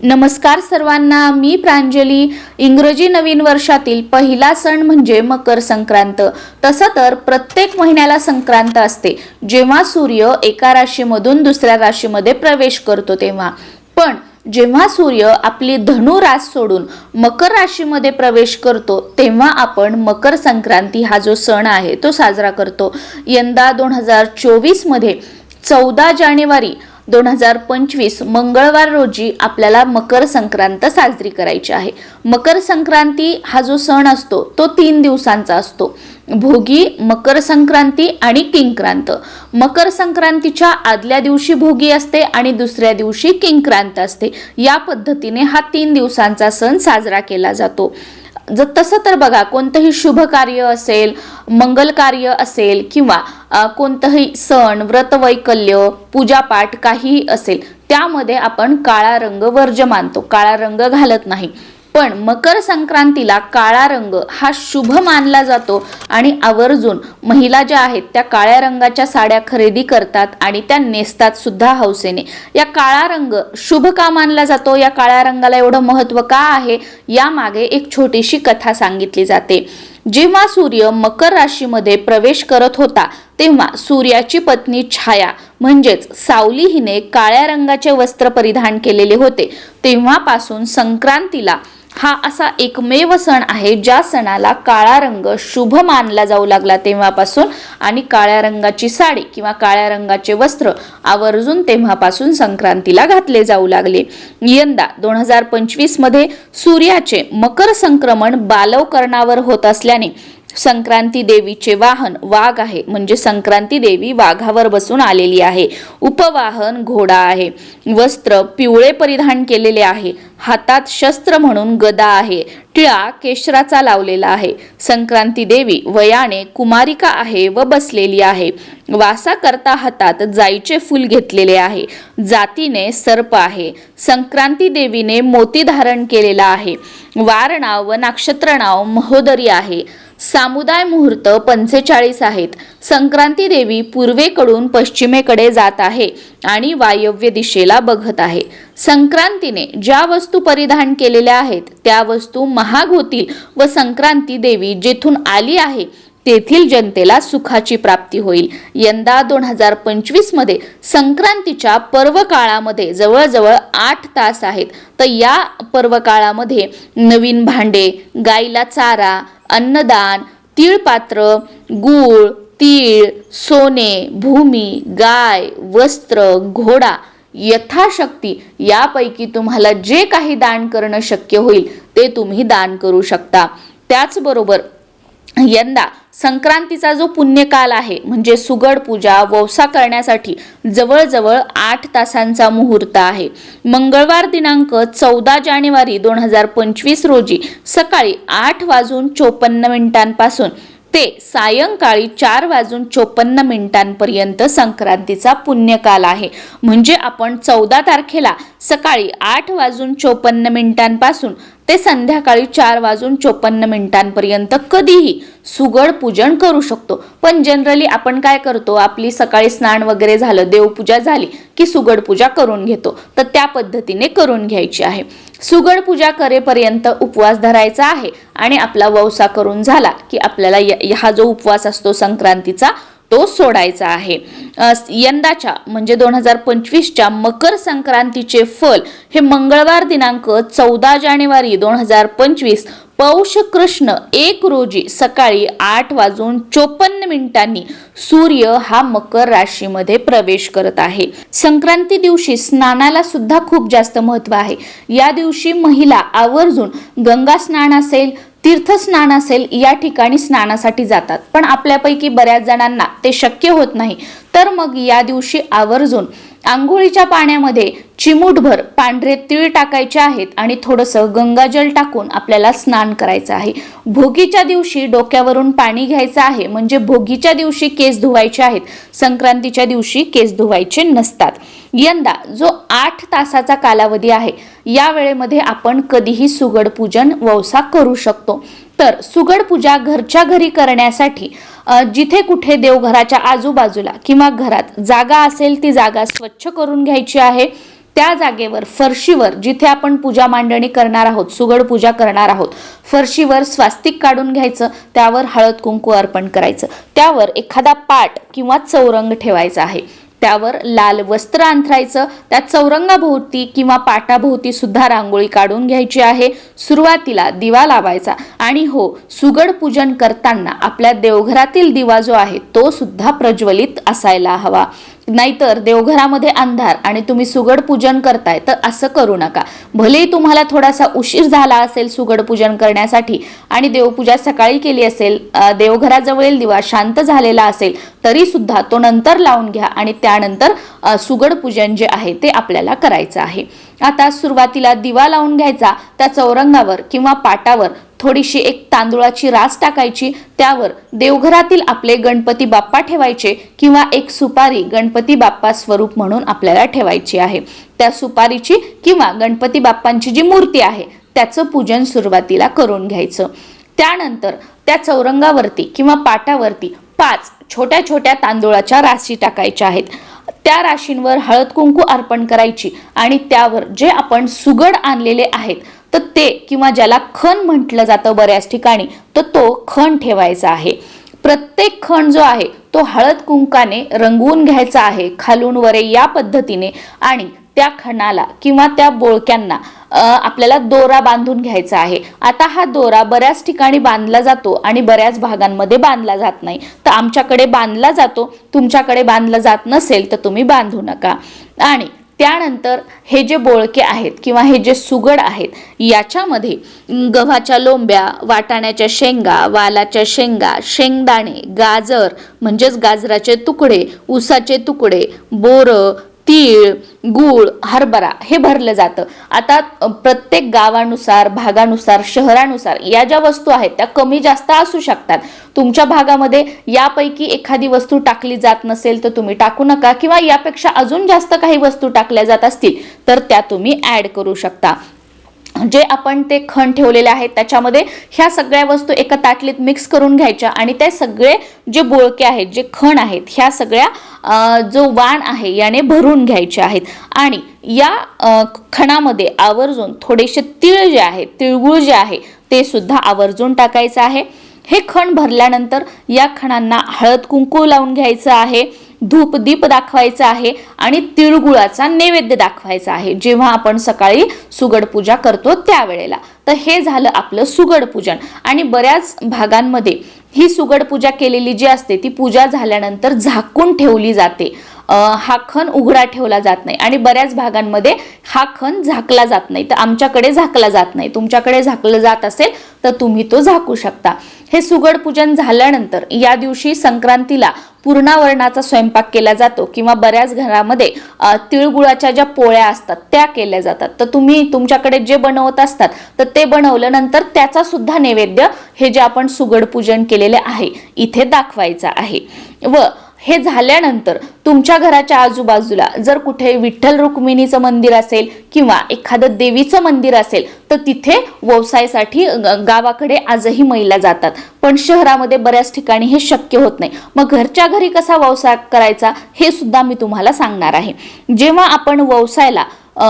नमस्कार सर्वांना मी प्रांजली. इंग्रजी नवीन वर्षातील पहिला सण म्हणजे मकर संक्रांत. तसं तर प्रत्येक महिन्याला संक्रांत असते. जेव्हा सूर्य एका राशीमधून दुसऱ्या राशीमध्ये प्रवेश करतो तेव्हा. पण जेव्हा सूर्य आपली धनु रास सोडून मकर राशीमध्ये प्रवेश करतो तेव्हा आपण मकर संक्रांती हा जो सण आहे तो साजरा करतो. यंदा दोन हजार चोवीसमध्ये चौदा जानेवारी दोन हजार पंचवीस मंगळवार रोजी आपल्याला मकर संक्रांत साजरी करायची आहे. मकर संक्रांती हा जो सण असतो तो तीन दिवसांचा असतो. भोगी मकर संक्रांती आणि किंक्रांत. मकर संक्रांतीच्या आदल्या दिवशी भोगी असते आणि दुसऱ्या दिवशी किंक्रांत असते. या पद्धतीने हा तीन दिवसांचा सण साजरा केला जातो. जर तसं तर बघा कोणतंही शुभ कार्य असेल मंगल कार्य असेल किंवा कोणतंही सण व्रतवैकल्य पूजापाठ काहीही असेल त्यामध्ये आपण काळा रंग वर्ज मानतो. काळा रंग घालत नाही. पण मकर संक्रांतीला काळा रंग हा शुभ मानला जातो आणि आवर्जून महिला ज्या आहेत त्या काळ्या रंगाच्या साड्या खरेदी करतात आणि त्या नेसतात सुद्धा हौसेने. या काळा रंग शुभ का मानला जातो? या काळ्या रंगाला एवढं महत्त्व का आहे? यामागे एक छोटीशी कथा सांगितली जाते. जेव्हा सूर्य मकर राशीमध्ये प्रवेश करत होता तेव्हा सूर्याची पत्नी छाया म्हणजेच सावली हिने काळ्या रंगाचे वस्त्र परिधान केलेले होते. तेव्हापासून संक्रांतीला हा असा एकमेव सण आहे ज्या सणाला काळा रंग शुभ मानला जाऊ लागला तेव्हापासून आणि काळ्या रंगाची साडी किंवा काळ्या रंगाचे वस्त्र आवर्जून तेव्हापासून संक्रांतीला घातले जाऊ लागले. यंदा दोन हजार पंचवीसमध्ये सूर्याचे मकर संक्रमण बालवकरणावर होत असल्याने संक्रांती देवीचे वाहन वाघ आहे. म्हणजे संक्रांती देवी वाघावर बसून आलेली आहे. उपवाहन घोडा आहे. वस्त्र पिवळे परिधान केलेले आहे. हातात शस्त्र म्हणून गदा आहे. टिळा केशराचा लावलेला आहे. संक्रांती देवी वयाने कुमारिका आहे व बसलेली आहे. वासा करता हातात जाईचे फूल घेतलेले आहे. जातीने सर्प आहे. संक्रांती देवीने मोती धारण केलेला आहे. वार नाव व नक्षत्र नाव महोदरी आहे. सामुदाय मुहूर्त पंचेचाळीस आहेत. संक्रांती देवी पूर्वेकडून पश्चिमेकडे जात आहे आणि वायव्य दिशेला बघत आहे. संक्रांतीने ज्या वस्तू परिधान केलेल्या आहेत त्या वस्तू महाग होतील व संक्रांती देवी जेथून आली आहे तेथील जनतेला सुखाची प्राप्ती होईल. यंदा दोन हजार पंचवीसमध्ये संक्रांतीच्या पर्व काळामध्ये जवळजवळ आठ तास आहेत. तर या पर्व काळामध्ये नवीन भांडे गाईला चारा अन्नदान तीळपात्र गूळ तीळ सोने भूमी गाय वस्त्र घोडा यथाशक्ती यापैकी तुम्हाला जे काही दान करणं शक्य होईल ते तुम्ही दान करू शकता. त्याचबरोबर यंदा संक्रांतीचा जो पुण्यकाल आहे म्हणजे सुगड पूजा वौसा करण्यासाठी जवळजवळ आठ तासांचा मुहूर्त आहे. मंगळवार दिनांक चौदा जानेवारी दोन हजार पंचवीस रोजी सकाळी आठ वाजून चोपन्न मिनिटांपासून ते सायंकाळी चार वाजून चोपन्न मिनिटांपर्यंत संक्रांतीचा पुण्यकाल आहे. म्हणजे आपण चौदा तारखेला सकाळी आठ वाजून चोपन्न मिनिटांपासून ते संध्याकाळी चार वाजून चोपन्न मिनिटांपर्यंत कधीही सुगड पूजन करू शकतो. पण जनरली आपण काय करतो? आपली सकाळी स्नान वगैरे झालं देवपूजा झाली की सुगड पूजा करून घेतो. तर त्या पद्धतीने करून घ्यायची आहे. सुगड पूजा करेपर्यंत उपवास धरायचा आहे आणि आपला वौसा करून झाला की आपल्याला य- हा जो उपवास असतो संक्रांतीचा तो सोडायचा आहे. यंदाच्या म्हणजे दोन हजार पंचवीसच्या मकर संक्रांतीचे फल हे मंगळवार दिनांक चौदा जानेवारी दोन हजार पंचवीस पौष कृष्ण एक रोजी सकाळी आठ वाजून चोपन्न मिनिटांनी सूर्य हा मकर राशीमध्ये प्रवेश करत आहे. संक्रांती दिवशी स्नानाला सुद्धा खूप जास्त महत्त्व आहे. या दिवशी महिला आवर्जून गंगा स्नान असेल तीर्थस्नान असेल या ठिकाणी स्नानासाठी जातात. पण आपल्यापैकी बऱ्याच जणांना ते शक्य होत नाही. तर मग या दिवशी आवर्जून आंघोळीच्या पाण्यामध्ये चिमूटभर पांढरे तीळ टाकायचे आहेत आणि थोडंसं गंगाजल टाकून आपल्याला स्नान करायचं आहे. भोगीच्या दिवशी डोक्यावरून पाणी घ्यायचं आहे म्हणजे भोगीच्या दिवशी केस धुवायचे आहेत. संक्रांतीच्या दिवशी केस धुवायचे नसतात. यंदा जो आठ तासाचा कालावधी आहे या वेळेमध्ये आपण कधीही सुगड पूजन वौसा करू शकतो. तर सुगड पूजा घरच्या घरी करण्यासाठी जिथे कुठे देवघराच्या आजूबाजूला किंवा घरात जागा असेल ती जागा स्वच्छ करून घ्यायची आहे. त्या जागेवर फरशीवर जिथे आपण पूजा मांडणी करणार आहोत सुगड पूजा करणार आहोत फरशीवर स्वास्तिक काढून घ्यायचं त्यावर हळद कुंकू अर्पण करायचं. त्यावर एखादा पाट किंवा चौरंग ठेवायचा आहे. त्यावर लाल वस्त्र अंथरायचं त्या चौरंगाभोवती किंवा पाटाभोवती सुद्धा रांगोळी काढून घ्यायची आहे. सुरुवातीला दिवा लावायचा आणि हो सुगड पूजन करताना आपल्या देवघरातील दिवा जो आहे तो सुद्धा प्रज्वलित असायला हवा. नाहीतर देवघरामध्ये अंधार आणि तुम्ही सुगड पूजन करताय तर असं करू नका. भलेही तुम्हाला थोडासा उशीर झाला असेल सुगड पूजन करण्यासाठी आणि देवपूजा सकाळी केली असेल देवघराजवळील दिवा शांत झालेला असेल तरी सुद्धा तो नंतर लावून घ्या आणि त्यानंतर सुगड पूजन जे आहे ते आपल्याला करायचं आहे. आता सुरुवातीला दिवा लावून घ्यायचा त्या चौरंगावर किंवा पाटावर थोडीशी एक तांदुळाची रास टाकायची त्यावर देवघरातील आपले गणपती बाप्पा ठेवायचे किंवा एक सुपारी गणपती बाप्पा स्वरूप म्हणून आपल्याला ठेवायची आहे. त्या सुपारीची किंवा गणपती बाप्पांची जी मूर्ती आहे त्याचं पूजन सुरुवातीला करून घ्यायचं. त्यानंतर त्या चौरंगावरती किंवा पाटावरती पाच छोट्या छोट्या तांदूळाच्या राशी टाकायच्या आहेत. त्या राशींवर हळद कुंकू अर्पण करायची आणि त्यावर जे आपण सुगड आणलेले आहेत तर ते किंवा ज्याला खण म्हटलं जातं बऱ्याच ठिकाणी तर तो खण ठेवायचा आहे. प्रत्येक खण जो आहे तो हळद कुंकाने रंगवून घ्यायचा आहे खालून वरे या पद्धतीने आणि त्या खणाला किंवा त्या बोळक्यांना आपल्याला दोरा बांधून घ्यायचा आहे. आता हा दोरा बऱ्याच ठिकाणी बांधला जातो आणि बऱ्याच भागांमध्ये बांधला जात नाही. तर आमच्याकडे बांधला जातो तुमच्याकडे बांधला जात नसेल तर तुम्ही बांधू नका. आणि त्यानंतर हे जे बोळके आहेत किंवा हे जे सुगड आहेत याच्यामध्ये गव्हाच्या लोंब्या वाटाण्याच्या शेंगा वालाच्या शेंगा शेंगदाणे गाजर म्हणजेच गाजराचे तुकडे ऊसाचे तुकडे बोरं तीळ गूळ हरभरा हे भरलं जातं. आता प्रत्येक गावानुसार भागानुसार शहरानुसार या ज्या वस्तू आहेत त्या कमी जास्त असू शकतात. तुमच्या भागामध्ये यापैकी एखादी वस्तू टाकली जात नसेल तर तुम्ही टाकू नका किंवा यापेक्षा अजून जास्त काही वस्तू टाकल्या जात असतील तर त्या तुम्ही ॲड करू शकता. जे आपण ते खण ठेवलेले आहेत त्याच्यामध्ये ह्या सगळ्या वस्तू एका ताटलीत मिक्स करून घ्यायच्या आणि ते सगळे जे बोळके आहेत जे खण आहेत ह्या सगळ्या जो वाण आहे याने भरून घ्यायचे आहेत. आणि या खणामध्ये आवर्जून थोडेसे तीळ जे आहे तिळगुळ जे आहे ते सुद्धा आवर्जून टाकायचं आहे. हे खण भरल्यानंतर या खणांना हळद कुंकू लावून घ्यायचं आहे. धूपदीप दाखवायचा आहे आणि तिळगुळाचा नैवेद्य दाखवायचा आहे. जेव्हा आपण सकाळी सुगड पूजा करतो त्यावेळेला. तर हे झालं आपलं सुगड पूजन. आणि बऱ्याच भागांमध्ये ही सुगड पूजा केलेली जी असते ती पूजा झाल्यानंतर झाकून ठेवली जाते. हा खण उघडा ठेवला जात नाही आणि बऱ्याच भागांमध्ये हा खण झाकला जात नाही. तर आमच्याकडे झाकला जात नाही. तुमच्याकडे झाकलं जात असेल तर तुम्ही तो झाकू शकता. हे सुगड पूजन झाल्यानंतर या दिवशी संक्रांतीला पूर्णावरणाचा स्वयंपाक केला जातो किंवा बऱ्याच घरामध्ये तिळगुळाच्या ज्या पोळ्या असतात त्या केल्या जातात. तर तुम्ही तुमच्याकडे जे बनवत असतात तर ते बनवल्यानंतर त्याचा सुद्धा नैवेद्य हे जे आपण सुगड पूजन केलेले आहे इथे दाखवायचं आहे. व हे झाल्यानंतर तुमच्या घराच्या आजूबाजूला जर कुठे विठ्ठल रुक्मिणीचं मंदिर असेल किंवा एखादं देवीचं मंदिर असेल तर तिथे व्यवसायासाठी गावाकडे आजही महिला जातात. पण शहरामध्ये बऱ्याच ठिकाणी हे शक्य होत नाही. मग घरच्या घरी कसा व्यवसाय करायचा हे सुद्धा मी तुम्हाला सांगणार आहे. जेव्हा आपण व्यवसायाला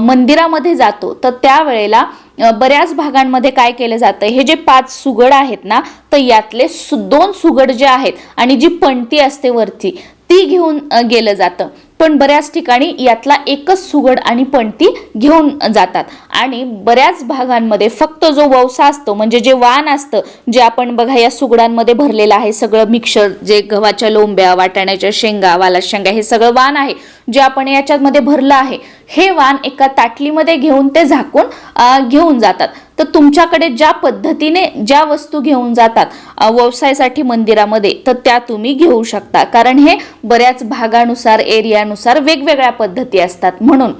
मंदिरामध्ये जातो. तर त्यावेळेला बऱ्याच भागांमध्ये काय केलं जातं हे जे पाच सुगड आहेत ना तर यातले सु दोन सुगड जे आहेत आणि जी पणती असते वरती ती घेऊन गेलं जातं. पण बऱ्याच ठिकाणी यातला एकच सुगड आणि पणती घेऊन जातात. आणि बऱ्याच भागांमध्ये फक्त जो ववसा असतो म्हणजे जे वाण असतं जे आपण बघा या सुगडांमध्ये भरलेलं आहे सगळं मिक्सर जे गव्हाच्या लोंब्या वाटाण्याच्या शेंगा वाला शेंगा हे सगळं वाण आहे जे आपण याच्यामध्ये भरलं आहे हे वाण एका ताटलीमध्ये घेऊन ते झाकून घेऊन जातात. तर तुमच्याकडे ज्या पद्धतीने ज्या वस्तू घेऊन जातात व्यवसायासाठी मंदिरामध्ये तर त्या तुम्ही घेऊ शकता. कारण हे बऱ्याच भागानुसार एरियानुसार वेगवेगळ्या पद्धती असतात. म्हणून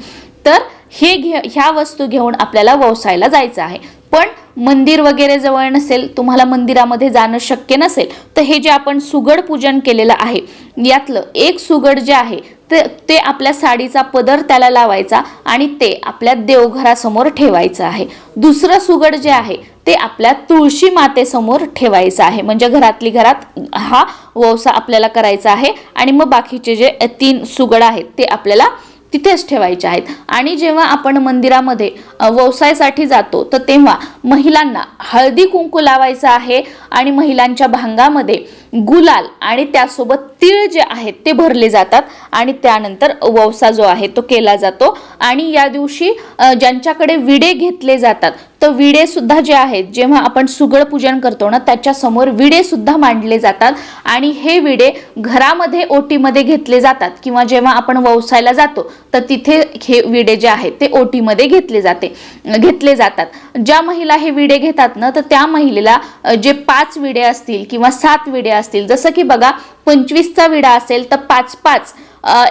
तर हे घे ह्या वस्तू घेऊन आपल्याला व्यवसायाला जायचं आहे. पण मंदिर वगैरे जवळ नसेल तुम्हाला मंदिरामध्ये जाणं शक्य नसेल तर हे जे आपण सुगड पूजन केलेलं आहे यातलं एक सुगड जे आहे ते ते आपल्या साडीचा पदर त्याला लावायचा आणि ते आपल्या देवघरासमोर ठेवायचं आहे. दुसरं सुगड जे आहे ते आपल्या तुळशी मातेसमोर ठेवायचं आहे. म्हणजे घरातली घरात हा व्यवसाय आपल्याला करायचा आहे आणि मग बाकीचे जे तीन सुगड आहेत ते आपल्याला तिथेच ठेवायचे आहेत. आणि जेव्हा आपण मंदिरामध्ये व्यवसायासाठी जातो तर तेव्हा महिलांना हळदी कुंकू लावायचं आहे आणि महिलांच्या भांगामध्ये गुलाल आणि त्यासोबत तीळ जे आहेत ते भरले जातात आणि त्यानंतर ववसा जो आहे तो केला जातो. आणि या दिवशी ज्यांच्याकडे विडे घेतले जातात तर विडे सुद्धा जे आहेत जेव्हा आपण सुगड पूजन करतो ना त्याच्यासमोर विडे सुद्धा मांडले जातात. आणि हे विडे घरामध्ये ओटीमध्ये घेतले जातात किंवा जेव्हा आपण व्यवसायाला जातो तर तिथे हे विडे जे आहेत ते ओटीमध्ये घेतले जाते घेतले जातात. ज्या महिला हे विडे घेतात ना तर त्या महिलेला जे पाच विडे असतील किंवा सात विडे असतील. जसं की बघा पंचवीसचा विडा असेल तर पाच पाच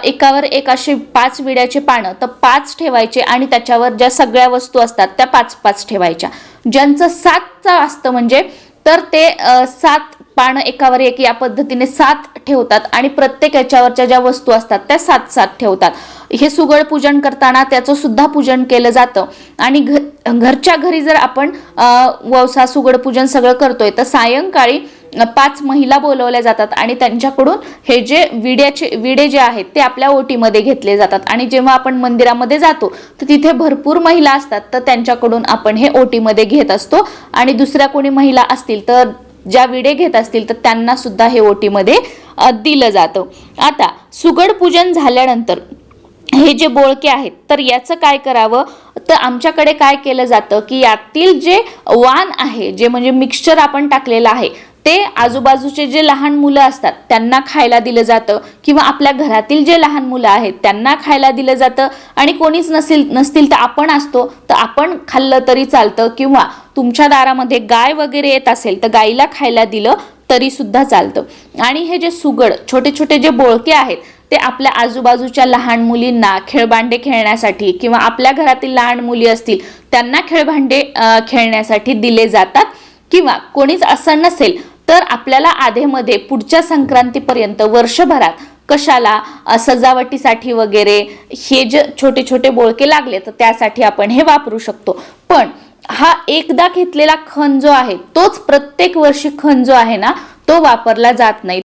एकावर एक असे पाच विड्याचे पानं तर पाच ठेवायचे आणि त्याच्यावर ज्या सगळ्या वस्तू असतात त्या पाच पाच ठेवायच्या. ज्यांचं सातचं असतं म्हणजे तर ते सात पानं एकावर एक या पद्धतीने सात ठेवतात आणि प्रत्येक याच्यावरच्या ज्या वस्तू असतात त्या सात सात ठेवतात. हे सुगड पूजन करताना त्याचं सुद्धा पूजन केलं जातं. आणि घर घरच्या घरी जर आपण वसा ववसा सुगड पूजन सगळं करतोय तर सायंकाळी पाच महिला बोलवल्या जातात आणि त्यांच्याकडून हे जे विड्याचे विडे जे आहेत ते आपल्या ओटीमध्ये घेतले जातात. आणि जेव्हा आपण मंदिरामध्ये जातो तर तिथे भरपूर महिला असतात. तर त्यांच्याकडून आपण हे ओटीमध्ये घेत असतो. आणि दुसऱ्या कोणी महिला असतील तर ज्या विडे घेत असतील तर त्यांना सुद्धा हे ओटीमध्ये दिलं जातं. आता सुगड पूजन झाल्यानंतर हे जे बोळके आहेत तर याचं काय करावं? तर आमच्याकडे काय केलं जातं की यातील जे वाण आहे जे म्हणजे मिक्सचर आपण टाकलेलं आहे ते आजूबाजूचे जे लहान मुलं असतात त्यांना खायला दिलं जातं. किंवा आपल्या घरातील जे लहान मुलं आहेत त्यांना खायला दिलं जातं. आणि कोणीच नसेल नसतील तर आपण असतो. तर आपण खाल्लं तरी चालतं. किंवा तुमच्या दारामध्ये गाय वगैरे येत असेल तर गाईला खायला दिलं तरी सुद्धा चालतं. आणि हे जे सुगड छोटे छोटे जे बोळके आहेत ते आपल्या आजूबाजूच्या लहान मुलींना खेळभांडे खेळण्यासाठी किंवा आपल्या घरातील लहान मुली असतील त्यांना खेळभांडे खेळण्यासाठी दिले जातात. किंवा कोणीच असं नसेल तर आपल्याला आधेमध्ये पुढच्या संक्रांतीपर्यंत वर्षभरात कशाला सजावटीसाठी वगैरे हे जे छोटे छोटे बोळके लागले तर त्यासाठी आपण हे वापरू शकतो. पण हा एकदा घेतलेला खण जो आहे तोच प्रत्येक वर्षी खण जो आहे ना तो वापरला जात नाही.